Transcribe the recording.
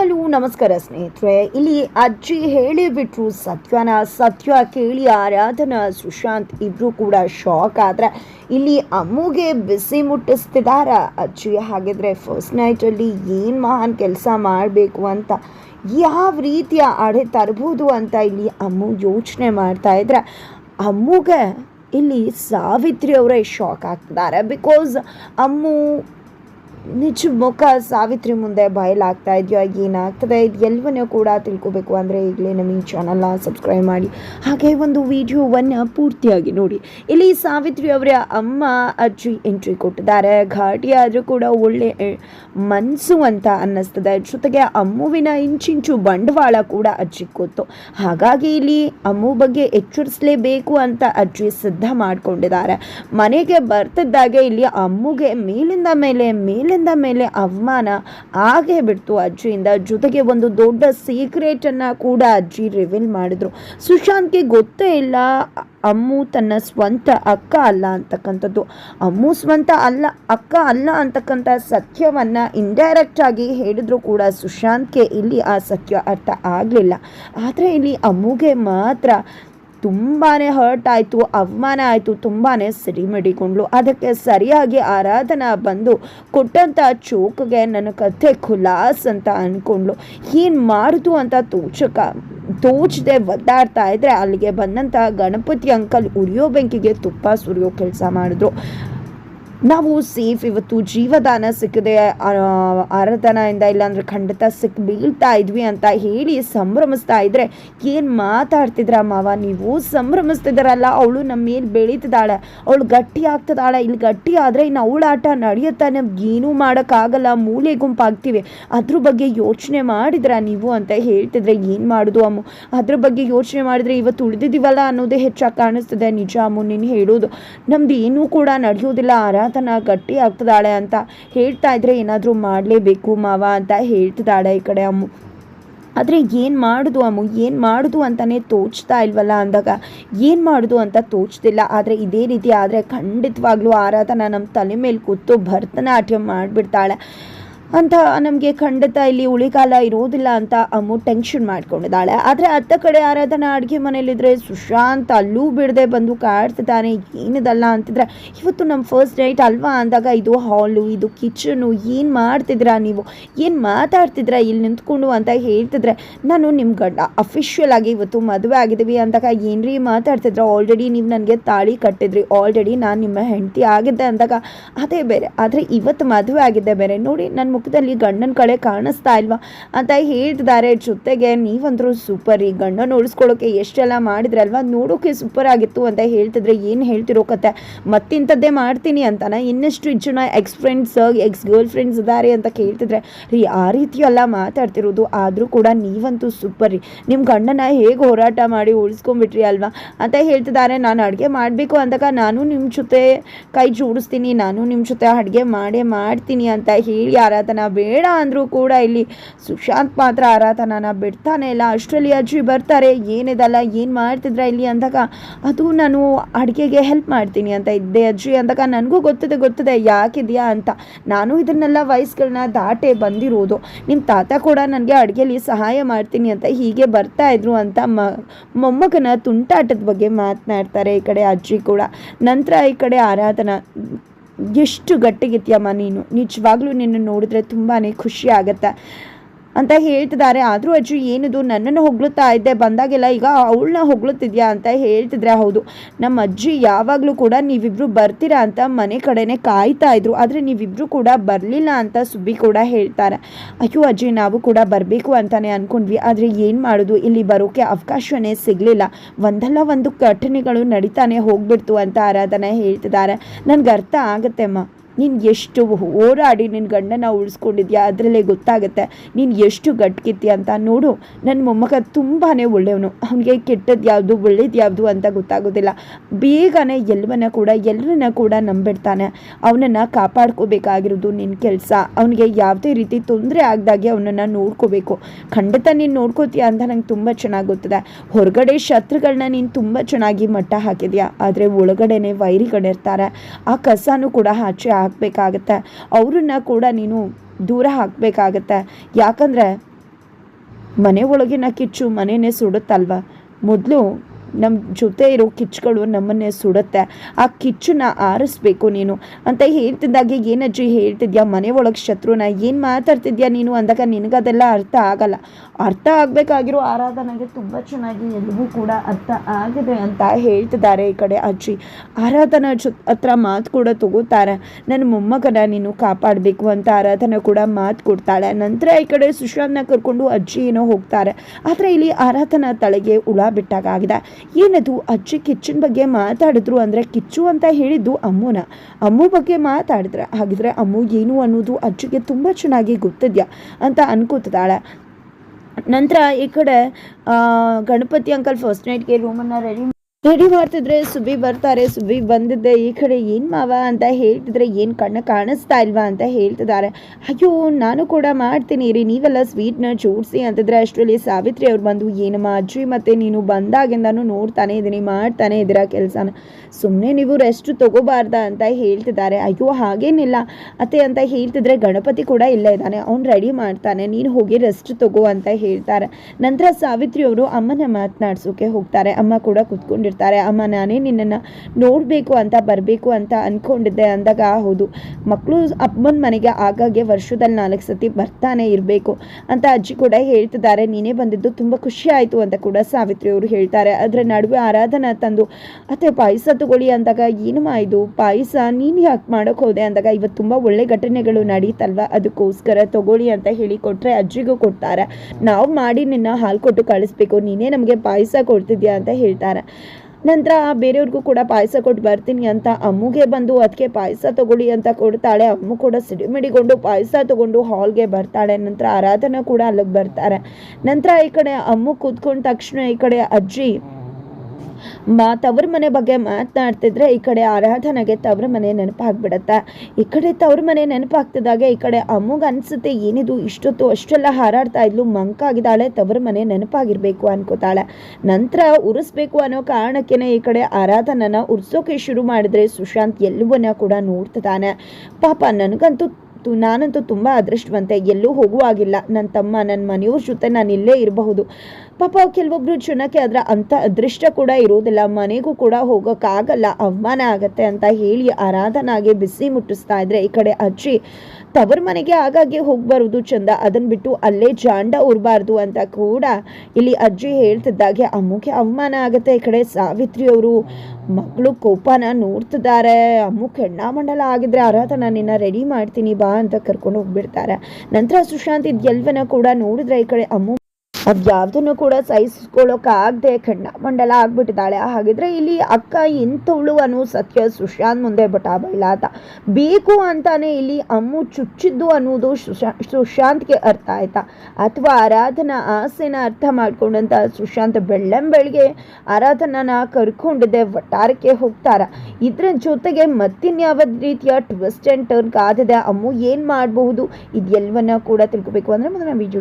Hello ನಮಸ್ಕಾರ ಸ್ನೇಹಿತರೆ. ಇಲ್ಲಿ ಅಜ್ಜಿ ಹೇಳಿಬಿಟ್ರು ಸತ್ಯನ, ಸತ್ಯ ಕೇಳಿ ಆರಾಧನಾ ಸುಶಾಂತ್ ಇಬ್ರು ಕೂಡ ಶಾಕ್ ಆದ್ರೆ ಇಲ್ಲಿ ಅಮ್ಮುಗೆ ಬಿಸಿ ಮುಟ್ಟಿಸ್ತಿದಾರ. ಅಜ್ಜಿ ಹಾಗಿದ್ರೆ ಫಸ್ಟ್ ನೈಟಲ್ಲಿ ಏನು ಮಹಾನ್ ಕೆಲಸ ಮಾಡಬೇಕು ಅಂತ, ಯಾವ ರೀತಿಯ ಅಡೆ ತರಬಹುದು ಅಂತ ಇಲ್ಲಿ ಅಮ್ಮು ಯೋಚನೆ ಮಾಡ್ತಾ ಇದ್ರೆ, ಅಮ್ಮುಗೆ ಇಲ್ಲಿ ಸಾವಿತ್ರಿ ಅವರೇ ಶಾಕ್ ಆಗ್ತಿದ್ದಾರೆ. ಬಿಕಾಸ್ ಅಮ್ಮು ನಿಜ ಮುಖ ಸಾವಿತ್ರಿ ಮುಂದೆ ಬಯಲಾಗ್ತಾ ಇದೆಯೋ ಏನಾಗ್ತದೆ ಇದು ಎಲ್ಲವನ್ನೂ ಕೂಡ ತಿಳ್ಕೊಬೇಕು ಅಂದರೆ ಈಗಲೇ ನಮ್ಮ ಈ ಚಾನಲ್ನ ಸಬ್ಸ್ಕ್ರೈಬ್ ಮಾಡಿ. ಹಾಗೆ ಒಂದು ವಿಡಿಯೋವನ್ನು ಪೂರ್ತಿಯಾಗಿ ನೋಡಿ. ಇಲ್ಲಿ ಸಾವಿತ್ರಿ ಅವರ ಅಮ್ಮ ಅಜ್ಜಿ ಎಂಟ್ರಿ ಕೊಟ್ಟಿದ್ದಾರೆ. ಘಾಟಿ ಆದರೂ ಕೂಡ ಒಳ್ಳೆ ಮನಸ್ಸು ಅಂತ ಅನ್ನಿಸ್ತದೆ. ಜೊತೆಗೆ ಅಮ್ಮುವಿನ ಇಂಚಿಂಚು ಬಂಡವಾಳ ಕೂಡ ಅಜ್ಜಿ ಕೊತ್ತು. ಹಾಗಾಗಿ ಇಲ್ಲಿ ಅಮ್ಮು ಬಗ್ಗೆ ಎಚ್ಚರಿಸಲೇಬೇಕು ಅಂತ ಅಜ್ಜಿ ಸಿದ್ಧ ಮಾಡಿಕೊಂಡಿದ್ದಾರೆ. ಮನೆಗೆ ಬರ್ತಿದ್ದಾಗೆ ಇಲ್ಲಿ ಅಮ್ಮುಗೆ ಮೇಲಿಂದ ಮೇಲೆ ಮೇಲಿಂದ ಮೇಲೆ ಅವಮಾನ ಆಗೇ ಬಿಡ್ತು ಅಜ್ಜಿಯಿಂದ. ಜೊತೆಗೆ ಒಂದು ದೊಡ್ಡ ಸೀಕ್ರೆಟನ್ನು ಕೂಡ ಅಜ್ಜಿ ರಿವೀಲ್ ಮಾಡಿದ್ರು. ಸುಶಾಂತ್ಗೆ ಗೊತ್ತೇ ಇಲ್ಲ, ಅಮ್ಮು ತನ್ನ ಸ್ವಂತ ಅಕ್ಕ ಅಲ್ಲ ಅಂತಕ್ಕಂಥದ್ದು. ಅಮ್ಮು ಸ್ವಂತ ಅಲ್ಲ, ಅಕ್ಕ ಅಲ್ಲ ಅಂತಕ್ಕಂಥ ಸತ್ಯವನ್ನು ಇಂಡೈರೆಕ್ಟ್ ಆಗಿ ಹೇಳಿದ್ರು ಕೂಡ ಸುಶಾಂತ್ಗೆ ಇಲ್ಲಿ ಆ ಸತ್ಯ ಅರ್ಥ ಆಗಲಿಲ್ಲ. ಆದರೆ ಇಲ್ಲಿ ಅಮ್ಮುಗೆ ಮಾತ್ರ ತುಂಬಾ ಹರ್ಟ್ ಆಯಿತು, ಅವಮಾನ ಆಯಿತು ತುಂಬಾ ಸಿಡಿಮಿಡಿಕೊಂಡ್ಳು ಅದಕ್ಕೆ ಸರಿಯಾಗಿ ಆರಾಧನಾ ಬಂದು ಕೊಟ್ಟಂಥ ಚೋಕ್ಗೆ ನನ್ನ ಕಥೆ ಖುಲಾಸ್ ಅಂತ ಅಂದ್ಕೊಂಡ್ಳು ಏನು ಮಾಡಿತು ಅಂತ ತೋಚಕ, ತೋಚದೆ ಒದ್ದಾಡ್ತಾ ಇದ್ದರೆ ಅಲ್ಲಿಗೆ ಬಂದಂಥ ಗಣಪತಿ ಅಂಕಲ್ ಉರಿಯೋ ಬೆಂಕಿಗೆ ತುಪ್ಪ ಸುರಿಯೋ ಕೆಲಸ ಮಾಡಿದ್ರು. ನಾವು ಸೇಫ್. ಇವತ್ತು ಜೀವದಾನ ಸಿಕ್ಕದೆ ಆರಾಧನೆಯಿಂದ ಇಲ್ಲಾಂದ್ರೆ ಖಂಡಿತ ಸಿಕ್ ಬೀಳ್ತಾ ಇದ್ವಿ ಅಂತ ಹೇಳಿ ಸಂಭ್ರಮಿಸ್ತಾ ಇದ್ರೆ ಏನು ಮಾತಾಡ್ತಿದ್ರ ಮಾವ? ನೀವು ಸಂಭ್ರಮಿಸ್ತಿದ್ದಾರಲ್ಲ, ಅವಳು ನಮ್ಮ ಮೇಲೆ ಬೆಳೀತಿದ್ದಾಳೆ, ಅವಳು ಗಟ್ಟಿ ಆಗ್ತದಾಳೆ ಇಲ್ಲಿ ಗಟ್ಟಿ ಆದರೆ ಇನ್ನು ಅವಳ ಆಟ ನಡೆಯುತ್ತಾ? ನಮ್ಗೆ ಏನೂ ಮಾಡೋಕ್ಕಾಗಲ್ಲ, ಮೂಲೆ ಗುಂಪಾಗ್ತೀವಿ. ಅದ್ರ ಬಗ್ಗೆ ಯೋಚನೆ ಮಾಡಿದ್ರ ನೀವು ಅಂತ ಹೇಳ್ತಿದ್ರೆ ಏನು ಮಾಡೋದು ಅಮ್ಮ? ಅದ್ರ ಬಗ್ಗೆ ಯೋಚನೆ ಮಾಡಿದ್ರೆ ಇವತ್ತು ಉಳಿದಿದ್ದೀವಲ್ಲ ಅನ್ನೋದೇ ಹೆಚ್ಚಾಗಿ ಕಾಣಿಸ್ತದೆ. ನಿಜ ಅಮ್ಮ, ನೀನು ಹೇಳೋದು ನಮ್ದು ಏನೂ ಕೂಡ ನಡೆಯೋದಿಲ್ಲ. ಆರಾಧನಾ ಗಟ್ಟಿ ಆಗ್ತದಾಳೆ ಅಂತ ಹೇಳ್ತಾ ಇದ್ರೆ ಏನಾದರೂ ಮಾಡಲೇಬೇಕು ಮಾವ ಅಂತ ಹೇಳ್ತಿದ್ದಾಳೆ ಈ ಕಡೆ ಅಮ್ಮು. ಆದರೆ ಏನು ಮಾಡೋದು ಅಮ್ಮು? ಏನು ಮಾಡೋದು ಅಂತಲೇ ತೋಚ್ತಾ ಇಲ್ವಲ್ಲ ಅಂದಾಗ ಏನು ಮಾಡೋದು ಅಂತ ತೋಚ್ತಿಲ್ಲ. ಆದರೆ ಇದೇ ರೀತಿ ಆದರೆ ಖಂಡಿತವಾಗ್ಲೂ ಆರಾಧನ ನಮ್ಮ ತಲೆ ಮೇಲೆ ಕೂತು ಭರತನಾಟ್ಯ ಮಾಡಿಬಿಡ್ತಾಳೆ. ಅಂತ ನಮಗೆ ಖಂಡಿತ ಇಲ್ಲಿ ಉಳಿಗಾಲ ಇರೋದಿಲ್ಲ ಅಂತ ಅಮ್ಮು ಟೆನ್ಷನ್ ಮಾಡ್ಕೊಂಡಿದ್ದಾಳೆ. ಆದರೆ ಅತ್ತ ಕಡೆ ಆರಾಧನಾ ಅಡುಗೆ ಮನೆಯಲ್ಲಿದ್ದರೆ ಸುಶಾಂತ್ ಅಲ್ಲೂ ಬಿಡದೆ ಬಂದು ಕಾಡ್ತಿದ್ದಾನೆ. ಏನಿದಲ್ಲ ಅಂತಿದ್ರೆ, ಇವತ್ತು ನಮ್ಮ ಫಸ್ಟ್ ನೈಟ್ ಅಲ್ವಾ? ಅಂದಾಗ, ಇದು ಹಾಲು ಇದು ಕಿಚನು ಏನು ಮಾಡ್ತಿದ್ರಾ ನೀವು? ಏನು ಮಾತಾಡ್ತಿದ್ರಾ ಇಲ್ಲಿ ನಿಂತ್ಕೊಂಡು ಅಂತ ಹೇಳ್ತಿದ್ರೆ, ನಾನು ನಿಮ್ಮ ಗಂಡ. ಅಫಿಷಿಯಲ್ ಆಗಿ ಇವತ್ತು ಮದುವೆ ಆಗಿದ್ದೀವಿ. ಅಂದಾಗ, ಏನ್ರಿ ಮಾತಾಡ್ತಿದ್ರೆ? ಆಲ್ರೆಡಿ ನೀವು ನನಗೆ ತಾಳಿ ಕಟ್ಟಿದ್ರಿ. ಆಲ್ರೆಡಿ ನಾನು ನಿಮ್ಮ ಹೆಂಡತಿ ಆಗಿದ್ದೆ. ಅಂದಾಗ, ಅದೇ ಬೇರೆ. ಆದರೆ ಇವತ್ತು ಮದುವೆ ಆಗಿದ್ದೆ ಬೇರೆ. ನೋಡಿ ನನ್ನ ಮುಖದಲ್ಲಿ ಗಂಡನ ಕಳೆ ಕಾಣಿಸ್ತಾ ಇಲ್ವಾ ಅಂತ ಹೇಳ್ತಿದ್ದಾರೆ. ಜೊತೆಗೆ ನೀವಂದ್ರೂ ಸೂಪರ್ ಈ ಗಂಡನ ಉಳಿಸ್ಕೊಳ್ಳೋಕೆ ಎಷ್ಟೆಲ್ಲ ಮಾಡಿದ್ರಲ್ವಾ? ನೋಡೋಕೆ ಸೂಪರ್ ಆಗಿತ್ತು ಅಂತ ಹೇಳ್ತಿದ್ರೆ ಏನು ಹೇಳ್ತಿರೋ ಕತೆ? ಮತ್ತಿಂಥದ್ದೇ ಮಾಡ್ತೀನಿ ಅಂತಾನೆ ಇನ್ನಷ್ಟು ಜನ ex friends ex girlfriends ಇದ್ದಾರೆ ಅಂತ ಕೇಳ್ತಿದ್ರೆ ರೀ, ಆ ರೀತಿ ಮಾತಾಡ್ತಿರೋದು ಆದರೂ ಕೂಡ ನೀವಂತೂ ಸೂಪರ್ ರೀ. ನಿಮ್ಮ ಗಂಡನ ಹೇಗೆ ಹೋರಾಟ ಮಾಡಿ ಉಳಿಸ್ಕೊಂಡ್ಬಿಟ್ರಿ ಅಲ್ವಾ? ಅಂತ ಹೇಳ್ತಿದ್ದಾರೆ. ನಾನು ಅಡುಗೆ ಮಾಡಬೇಕು ಅಂದಾಗ ನಾನು ನಿಮ್ಮ ಜೊತೆ ಕೈ ಜೋಡಿಸ್ತೀನಿ, ನಾನು ನಿಮ್ಮ ಜೊತೆ ಅಡುಗೆ ಮಾಡೇ ಮಾಡ್ತೀನಿ ಅಂತ ಹೇಳಿ ಆರಾಧನಾ ಬೇಡ ಅಂದರೂ ಕೂಡ ಇಲ್ಲಿ ಸುಶಾಂತ್ ಮಾತ್ರ ಆರಾಧನಾನ ಬಿಡ್ತಾನೆ ಇಲ್ಲ. ಅಷ್ಟರಲ್ಲಿ ಅಜ್ಜಿ ಬರ್ತಾರೆ. ಏನಿದಲ್ಲ, ಏನು ಮಾಡ್ತಿದ್ರ ಇಲ್ಲಿ ಅಂದಾಗ, ಅದು ನಾನು ಅಡುಗೆಗೆ ಹೆಲ್ಪ್ ಮಾಡ್ತೀನಿ ಅಂತ ಇದ್ದೆ ಅಜ್ಜಿ ಅಂದಾಗ, ನನಗೂ ಗೊತ್ತಿದೆ ಗೊತ್ತಿದೆ. ಯಾಕಿದೆಯಾ ಅಂತ. ನಾನು ಇದನ್ನೆಲ್ಲ ವಯಸ್ಸುಗಳನ್ನ ದಾಟೆ ಬಂದಿರೋದು. ನಿಮ್ಮ ತಾತ ಕೂಡ ನನಗೆ ಅಡುಗೆಲಿ ಸಹಾಯ ಮಾಡ್ತೀನಿ ಅಂತ ಹೀಗೆ ಬರ್ತಾ ಇದ್ರು ಅಂತ ಮ, ಮೊಮ್ಮಗನ ತುಂಟಾಟದ ಬಗ್ಗೆ ಮಾತನಾಡ್ತಾರೆ ಈ ಕಡೆ ಅಜ್ಜಿ ಕೂಡ. ನಂತರ ಈ ಕಡೆ ಆರಾಧನಾ ಎಷ್ಟು ಗಟ್ಟಿಗಿತ್ಯಮ್ಮ ನೀನು? ನಿಜವಾಗ್ಲೂ ನಿನ್ನ ನೋಡಿದ್ರೆ ತುಂಬಾ ಖುಷಿ ಆಗತ್ತೆ. ಅಂತ ಹೇಳ್ತಿದ್ದಾರೆ. ಆದರೂ ಅಜ್ಜಿ, ಏನಿದು? ನನ್ನನ್ನು ಹೊಗಳುತ್ತಾ ಇದ್ದೆ. ಬಂದಾಗೆಲ್ಲ ಈಗ ಅವಳನ್ನ ಹೊಗಳುತ್ತಿದ್ಯಾ? ಅಂತ ಹೇಳ್ತಿದ್ರೆ ಹೌದು. ನಮ್ಮ ಅಜ್ಜಿ ಯಾವಾಗಲೂ ಕೂಡ ನೀವಿಬ್ಬರು ಬರ್ತೀರಾ? ಅಂತ ಮನೆ ಕಡೆನೇ ಕಾಯ್ತಾ ಇದ್ರು. ಆದರೆ ನೀವಿಬ್ರು ಕೂಡ ಬರಲಿಲ್ಲ ಅಂತ ಸುಬ್ಬಿ ಕೂಡ ಹೇಳ್ತಾರೆ. ಅಯ್ಯೋ ಅಜ್ಜಿ, ನಾವು ಕೂಡ ಬರಬೇಕು ಅಂತಾನೆ ಅಂದ್ಕೊಂಡ್ವಿ ಆದರೆ ಏನು ಮಾಡೋದು? ಇಲ್ಲಿ ಬರೋಕ್ಕೆ ಅವಕಾಶವೇ ಸಿಗಲಿಲ್ಲ. ಒಂದಲ್ಲ ಒಂದು ಘಟನೆಗಳು ನಡೀತಾನೆ ಹೋಗ್ಬಿಡ್ತು ಅಂತ ಆರಾಧನೆ ಹೇಳ್ತಿದ್ದಾರೆ. ನನಗೆ ಅರ್ಥ ಆಗುತ್ತೆ, ಅಮ್ಮ. ನೀನು ಎಷ್ಟು ಹೋರಾಡಿ ನಿನ್ನ ಗಂಡನ ಉಳಿಸ್ಕೊಂಡಿದ್ಯಾ? ಅದರಲ್ಲೇ ಗೊತ್ತಾಗುತ್ತೆ. ನೀನು ಎಷ್ಟು ಗಟ್ಕಿತ್ಯ ಅಂತ ನೋಡು. ನನ್ನ ಮೊಮ್ಮಗ ತುಂಬಾ ಒಳ್ಳೆಯವನು. ಅವನಿಗೆ ಕೆಟ್ಟದ್ದು ಯಾವುದು, ಒಳ್ಳೇದು ಯಾವುದು ಅಂತ ಗೊತ್ತಾಗೋದಿಲ್ಲ. ಬೇಗನೆ ಎಲ್ಲವನ್ನ ಕೂಡ ಎಲ್ಲರನ್ನ ಕೂಡ ನಂಬಿಡ್ತಾನೆ ಅವನನ್ನು ಕಾಪಾಡ್ಕೋಬೇಕಾಗಿರೋದು ನಿನ್ನ ಕೆಲಸ. ಅವನಿಗೆ ಯಾವುದೇ ರೀತಿ ತೊಂದರೆ ಆಗ್ದಾಗೆ ಅವನನ್ನು ನೋಡ್ಕೋಬೇಕು. ಖಂಡಿತ ನೀನು ನೋಡ್ಕೋತೀಯ ಅಂತ ನಂಗೆ ತುಂಬ ಚೆನ್ನಾಗಿ ಗೊತ್ತಿದೆ. ಹೊರಗಡೆ ಶತ್ರುಗಳನ್ನ ನೀನು ತುಂಬ ಚೆನ್ನಾಗಿ ಮಟ್ಟ ಹಾಕಿದ್ಯಾ. ಆದರೆ ಒಳಗಡೆನೆ ವೈರಿಗಳಿರ್ತಾರೆ ಆ ಕಸನೂ ಕೂಡ ಆಚೆ ಹಾಕಬೇಕಾಗತ್ತೆ. ಅವ್ರನ್ನ ಕೂಡ ನೀನು ದೂರ ಹಾಕಬೇಕಾಗತ್ತೆ. ಯಾಕಂದರೆ ಮನೆ ಒಳಗಿನ ಕಿಚ್ಚು ಮನೆಯೇ ಸುಡುತ್ತಲ್ವ? ಮೊದಲು ನಮ್ಮ ಜೊತೆ ಇರೋ ಕಿಚ್ಚುಗಳು ನಮ್ಮನ್ನೇ ಸುಡುತ್ತೆ. ಆ ಕಿಚ್ಚನ್ನ ಆರಿಸ್ಬೇಕು ನೀನು. ಅಂತ ಹೇಳ್ತಿದ್ದಾಗೆ, ಏನಜ್ಜಿ ಹೇಳ್ತಿದ್ಯಾ? ಮನೆ ಒಳಗೆ ಶತ್ರುನ ಏನು ಮಾತಾಡ್ತಿದ್ಯಾ ನೀನು? ಅಂದಾಗ ನಿನಗದೆಲ್ಲ ಅರ್ಥ ಆಗಲ್ಲ. ಅರ್ಥ ಆಗಬೇಕಾಗಿರೋ ಆರಾಧನೆಗೆ ತುಂಬ ಚೆನ್ನಾಗಿ ಎಲ್ಲವೂ ಕೂಡ ಅರ್ಥ ಆಗಿದೆ ಅಂತ ಹೇಳ್ತಿದ್ದಾರೆ ಈ ಕಡೆ ಅಜ್ಜಿ. ಆರಾಧನಾ ಜೊ ಹತ್ರ ಮಾತು ಕೂಡ ತಗೋತಾರೆ. ನನ್ನ ಮೊಮ್ಮಗನ ನೀನು ಕಾಪಾಡಬೇಕು ಅಂತ ಆರಾಧನಾ ಕೂಡ ಮಾತು ಕೊಡ್ತಾಳೆ. ನಂತರ ಈ ಕಡೆ ಸುಶಾಂತ್ನ ಕರ್ಕೊಂಡು ಅಜ್ಜಿ ಏನೋ ಹೋಗ್ತಾರೆ. ಆದರೆ ಇಲ್ಲಿ ಆರಾಧನಾ ತಲೆಗೆ ಹುಳ ಬಿಟ್ಟಾಗಿದೆ ಏನದು? ಅಜ್ಜಿ ಕಿಚ್ಚಿನ ಬಗ್ಗೆ ಮಾತಾಡಿದ್ರು ಅಂದರೆ ಕಿಚ್ಚು ಅಂತ ಹೇಳಿದ್ದು ಅಮ್ಮನ. ಅಮ್ಮು ಬಗ್ಗೆ ಮಾತಾಡಿದ್ರೆ ಹಾಗಿದ್ರೆ ಅಮ್ಮು ಏನು ಅನ್ನೋದು ಅಜ್ಜಿಗೆ ತುಂಬ ಚೆನ್ನಾಗಿ ಗೊತ್ತಿದ್ಯಾ ಅಂತ ಅನ್ಕೋತಿದ್ದಾಳೆ. ನಂತರ ಈ ಕಡೆ ಗಣಪತಿ ಅಂಕಲ್ ಫಸ್ಟ್ ನೈಟ್ಗೆ ರೂಮನ್ನು ರೆಡಿ ರೆಡಿ ಮಾಡ್ತಿದ್ರೆ ಸುಬ್ಬಿ ಬರ್ತಾರೆ, ಸುಬ್ಬಿ ಬಂದಿದ್ದೆ ಈ ಕಡೆ ಏನು ಮಾವ ಅಂತ ಹೇಳ್ತಿದ್ರೆ ಏನ್ ಕಣ್ಣ ಕಾಣಿಸ್ತಾ ಇಲ್ವಾ ಅಂತ ಹೇಳ್ತಿದ್ದಾರೆ. ಅಯ್ಯೋ, ನಾನು ಕೂಡ ಮಾಡ್ತೀನಿ ರೀ, ನೀವೆಲ್ಲ ಸ್ವೀಟ್ನ ಜೋಡಿಸಿ ಅಂತಿದ್ರೆ ಅಷ್ಟರಲ್ಲಿ ಸಾವಿತ್ರಿ ಅವ್ರು ಬಂದು, ಏನಮ್ಮ ಅಜ್ಜಿ, ಮತ್ತೆ ನೀನು ಬಂದಾಗಿಂದನೂ ನೋಡ್ತಾನೆ ಇದ್ದೀನಿ ಮಾಡ್ತಾನೆ ಇದ್ದೀರಾ ಕೆಲಸನ? ಸುಮ್ಮನೆ ನೀವು ರೆಸ್ಟ್ ತಗೋಬಾರ್ದ ಅಂತ ಹೇಳ್ತಿದ್ದಾರೆ. ಅಯ್ಯೋ, ಹಾಗೇನಿಲ್ಲ. ಅತ್ತೆ ಅಂತ ಹೇಳ್ತಿದ್ರೆ ಗಣಪತಿ ಕೂಡ ಇಲ್ಲೇ ಇದ್ದಾನೆ, ಅವ್ನು ರೆಡಿ ಮಾಡ್ತಾನೆ, ನೀನು ಹೋಗಿ ರೆಸ್ಟ್ ತಗೋ ಅಂತ ಹೇಳ್ತಾರೆ. ನಂತರ ಸಾವಿತ್ರಿ ಅವರು ಅಮ್ಮನ ಮಾತನಾಡ್ಸೋಕೆ ಹೋಗ್ತಾರೆ, ಅಮ್ಮ ಕೂಡ ಕುತ್ಕೊಂಡಿರ್ತಾರೆ ಅಮ್ಮ, ನಾನೇ ನಿನ್ನನ್ನು ನೋಡಬೇಕು ಅಂತ, ಬರಬೇಕು ಅಂತ ಅಂದ್ಕೊಂಡಿದ್ದೆ ಅಂದಾಗ, ಹೌದು ಮಕ್ಕಳು ಅಪ್ಪನ ಮನೆಗೆ ಆಗಾಗ್ಗೆ ವರ್ಷದಲ್ಲಿ ನಾಲ್ಕು ಸತಿ ಬರ್ತಾನೆ ಇರಬೇಕು. ಅಂತ ಅಜ್ಜಿ ಕೂಡ ಹೇಳ್ತಿದ್ದಾರೆ. ನೀನೇ ಬಂದಿದ್ದು ತುಂಬ ಖುಷಿ ಆಯಿತು ಅಂತ ಕೂಡ ಸಾವಿತ್ರಿ ಅವರು ಹೇಳ್ತಾರೆ. ಅದರ ನಡುವೆ ಆರಾಧನಾ ತಂದು, ಅತ್ತೆ, ಪಾಯಸ ತಗೊಳ್ಳಿ ಅಂದಾಗ, ಏನಮ್ಮ ಇದು? ಪಾಯಸ ನೀನು ಯಾಕೆ ಮಾಡೋಕ್ಕೆ ಹೋದೆ? ಅಂದಾಗ ಇವತ್ತು ತುಂಬ ಒಳ್ಳೆ ಘಟನೆಗಳು ನಡೀತಲ್ವ? ಅದಕ್ಕೋಸ್ಕರ ತಗೊಳ್ಳಿ ಅಂತ ಹೇಳಿ ಕೊಟ್ಟರೆ ಅಜ್ಜಿಗೂ ಕೊಡ್ತಾರೆ. ನಾವು ಮಾಡಿ ನಿನ್ನ ಹಾಲು ಕೊಟ್ಟು ಕಳಿಸ್ಬೇಕು. ನೀನೇ ನಮಗೆ ಪಾಯಸ ಕೊಡ್ತಿದ್ಯಾ? ಅಂತ ಹೇಳ್ತಾರೆ. ನಂತರ ಬೇರೆಯವ್ರಿಗೂ ಕೂಡ ಪಾಯಸ ಕೊಟ್ಟು ಬರ್ತೀನಿ ಅಂತ ಅಮ್ಮಗೆ ಬಂದು ಅದಕ್ಕೆ ಪಾಯಸ ತಗೊಳ್ಳಿ ಅಂತ ಕೊಡ್ತಾಳೆ. ಅಮ್ಮ ಕೂಡ ಸಿಡಿಮಿಡಿಗೊಂಡು ಪಾಯಸ ತಗೊಂಡು ಹಾಲ್ಗೆ ಬರ್ತಾಳೆ. ನಂತರ ಆರಾಧನಾ ಕೂಡ ಅಲ್ಲಿಗೆ ಬರ್ತಾರೆ. ನಂತರ ಈ ಕಡೆ ಅಮ್ಮ ಕೂತ್ಕೊಂಡ ತಕ್ಷಣ ಈ ಕಡೆ ಅಜ್ಜಿ ಮಾ, ತವ್ರ ಮನೆ ಬಗ್ಗೆ ಮಾತನಾಡ್ತಿದ್ರೆ ಈ ಕಡೆ ಆರಾಧನೆಗೆ ತವ್ರ ಮನೆ ನೆನಪಾಗ್ಬಿಡತ್ತೆ. ಈ ಕಡೆ ತವ್ರ ಮನೆ ನೆನಪಾಗ್ತಿದ್ದಾಗೆ ಈ ಕಡೆ ಅಮ್ಮಗ ಅನ್ಸುತ್ತೆ, ಏನಿದು ಇಷ್ಟೊತ್ತು ಅಷ್ಟೆಲ್ಲ ಹಾರಾಡ್ತಾ ಇದ್ಲು, ಮಂಕಾಗಿದ್ದಾಳೆ, ತವ್ರ ಮನೆ ನೆನಪಾಗಿರ್ಬೇಕು ಅನ್ಕೋತಾಳೆ. ನಂತರ ಉರಿಸ್ಬೇಕು ಅನ್ನೋ ಕಾರಣಕ್ಕೇನೆ ಈ ಕಡೆ ಆರಾಧನನ ಉರ್ಸೋಕೆ ಶುರು ಮಾಡಿದ್ರೆ ಸುಶಾಂತ್ ಎಲ್ಲವನ್ನ ಕೂಡ ನೋಡ್ತಿದ್ದಾನೆ. ಪಾಪ, ನನಗಂತೂ ತು- ನಾನಂತೂ ತುಂಬ ಅದೃಷ್ಟವಂತೆ ಎಲ್ಲೂ ಹೋಗುವಾಗಿಲ್ಲ ನನ್ನ ತಮ್ಮ ನನ್ನ ಮನೆಯವ್ರ ಜೊತೆ ನಾನು ಇಲ್ಲೇ ಇರಬಹುದು. ಪಾಪ ಕೆಲವೊಬ್ರು ಜನಕ್ಕೆ ಅದರ ಅಂಥ ಅದೃಷ್ಟ ಕೂಡ ಇರೋದಿಲ್ಲ. ಮನೆಗೂ ಕೂಡ ಹೋಗೋಕ್ಕಾಗಲ್ಲ. ಅವಮಾನ ಆಗತ್ತೆ ಅಂತ ಹೇಳಿ ಆರಾಧನಾಗೆ ಬಿಸಿ ಮುಟ್ಟಿಸ್ತಾ ಇದ್ರೆ ಈ ಕಡೆ ಅಜ್ಜಿ ತವರ ಮನೆಗೆ ಆಗಾಗ್ಗೆ ಹೋಗ್ಬಾರ್ದು ಚಂದ. ಅದನ್ನ ಬಿಟ್ಟು ಅಲ್ಲೇ ಜಾಂಡ ಉರ್ಬಾರ್ದು ಅಂತ ಕೂಡ ಇಲ್ಲಿ ಅಜ್ಜಿ ಹೇಳ್ತಿದ್ದಾಗೆ. ಅಮ್ಮುಗೆ ಅವಮಾನ ಆಗುತ್ತೆ ಈ ಕಡೆ. ಸಾವಿತ್ರಿ ಅವರು ಮಕ್ಕಳು ಕೋಪನ ನೋಡ್ತಿದ್ದಾರೆ ಅಮ್ಮು ಕೆಣ್ಣಾಮಂಡಲ ಆಗಿದ್ರೆ ಆರಾಧನಾ ನಿನ್ನ ರೆಡಿ ಮಾಡ್ತೀನಿ ಬಾ ಅಂತ ಕರ್ಕೊಂಡು ಹೋಗ್ಬಿಡ್ತಾರೆ. ನಂತರ ಸುಶಾಂತ್ ಎಲ್ವನ ಕೂಡ ನೋಡಿದ್ರೆ ಈ ಕಡೆ ಅಮ್ಮು ಅದ್ಯಾವ್ದನ್ನು ಕೂಡ ಸಹಿಸ್ಕೊಳ್ಳೋಕ್ಕಾಗದೆ ಮಂಡಲ ಆಗ್ಬಿಟ್ಟಿದ್ದಾಳೆ. ಹಾಗಿದ್ರೆ ಇಲ್ಲಿ ಅಕ್ಕ ಇಂಥವಳು ಅನ್ನೋ ಸತ್ಯ ಸುಶಾಂತ್ ಮುಂದೆ ಬಟ ಬೈಲಾತ ಬೇಕು ಅಂತಾನೆ ಇಲ್ಲಿ ಅಮ್ಮು ಚುಚ್ಚಿದ್ದು ಅನ್ನೋದು ಸುಶಾ, ಸುಶಾಂತ್ಗೆ ಅರ್ಥ ಆಯ್ತಾ? ಅಥವಾ ಆರಾಧನಾ ಆಸೆನ ಅರ್ಥ ಮಾಡ್ಕೊಂಡಂತ ಸುಶಾಂತ್ ಬೆಳ್ಳಂಬೆಳಿಗ್ಗೆ ಆರಾಧನನ ಕರ್ಕೊಂಡಿದ್ದೆ ವಟಾರಕ್ಕೆ ಹೋಗ್ತಾರ? ಇದ್ರ ಜೊತೆಗೆ ಮತ್ತಿನ್ಯಾವ ರೀತಿಯ ಟ್ವಿಸ್ಟ್ ಅಂಡ್ ಟರ್ನ್ ಕಾದಿದೆ? ಅಮ್ಮು ಏನು ಮಾಡಬಹುದು? ಇದೆಲ್ಲವನ್ನ ಕೂಡ ತಿಳ್ಕೊಬೇಕು ಅಂದ್ರೆ ಮೊದಲ ಬೀಜ